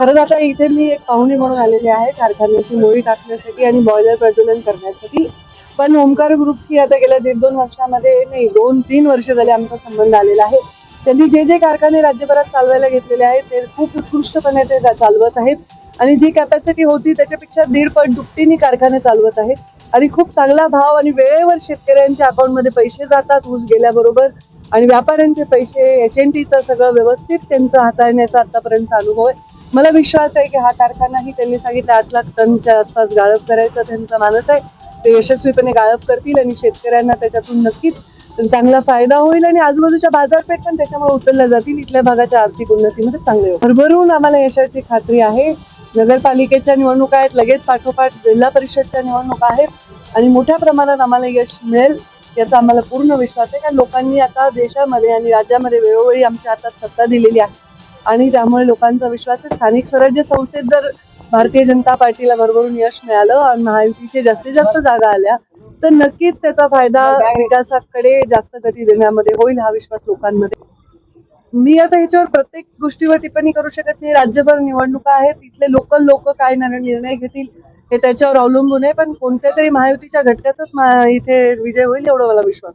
खरंच आता इथे मी एक पाहुणे म्हणून आलेले आहे कारखान्याची मोळी टाकण्यासाठी आणि बॉयलर प्रज्वलन करण्यासाठी. पण ओमकार ग्रुप्सची आता गेल्या दीड दोन वर्षामध्ये नाही दोन तीन वर्ष झाले आमचा संबंध आलेला आहे. त्यांनी जे जे कारखाने राज्यभरात चालवायला घेतलेले आहेत ते खूप उत्कृष्टपणे ते चालवत आहेत. आणि जी कॅपॅसिटी होती त्याच्यापेक्षा दीड पट दुपटीने कारखाने चालवत आहेत. आणि खूप चांगला भाव आणि वेळेवर शेतकऱ्यांच्या अकाउंटमध्ये पैसे जातात ऊस गेल्याबरोबर. आणि व्यापाऱ्यांचे पैसे एच एन टीचं सगळं व्यवस्थित त्यांचं हाताळण्याचा आतापर्यंतचा अनुभव आहे. मला विश्वास आहे की हा कारखानाही त्यांनी सांगितलं आठ लाख टनच्या आसपास गाळप करायचा त्यांचा मानस आहे. ते यशस्वीपणे गाळप करतील आणि शेतकऱ्यांना त्याच्यातून नक्कीच चांगला फायदा होईल आणि आजूबाजूच्या बाजारपेठ पण त्याच्यामुळे उचलल्या जातील. इथल्या भागाच्या आर्थिक उन्नतीमध्ये चांगले होईल. भरभरून आम्हाला यशाची खात्री आहे. नगरपालिकेच्या निवडणुका आहेत लगेच पाठोपाठ जिल्हा परिषदच्या निवडणुका आहेत आणि मोठ्या प्रमाणात आम्हाला यश मिळेल याचा आम्हाला पूर्ण विश्वास आहे. कारण लोकांनी आता देशामध्ये आणि राज्यामध्ये वेळोवेळी आमच्या हातात सत्ता दिलेली आहे. आणि त्यामुळे लोकांचा विश्वास आहे. स्थानिक स्वराज्य संस्थेत जर भारतीय जनता पार्टीला भरभरून यश मिळालं आणि महायुतीचे जास्तीत जास्त जागा आल्या तर नक्कीच त्याचा फायदा विकासाकडे जास्त गती देण्यामध्ये होईल हा विश्वास लोकांमध्ये. मी आता ह्याच्यावर प्रत्येक गोष्टीवर टिप्पणी करू शकत नाही. राज्यभर निवडणुका आहेत. तिथले लोकल लोक काय निर्णय निर्णय घेतील हे त्याच्यावर अवलंबून आहे. पण कोणत्या तरी महायुतीच्या घटकाचाच इथे विजय होईल एवढा मला विश्वास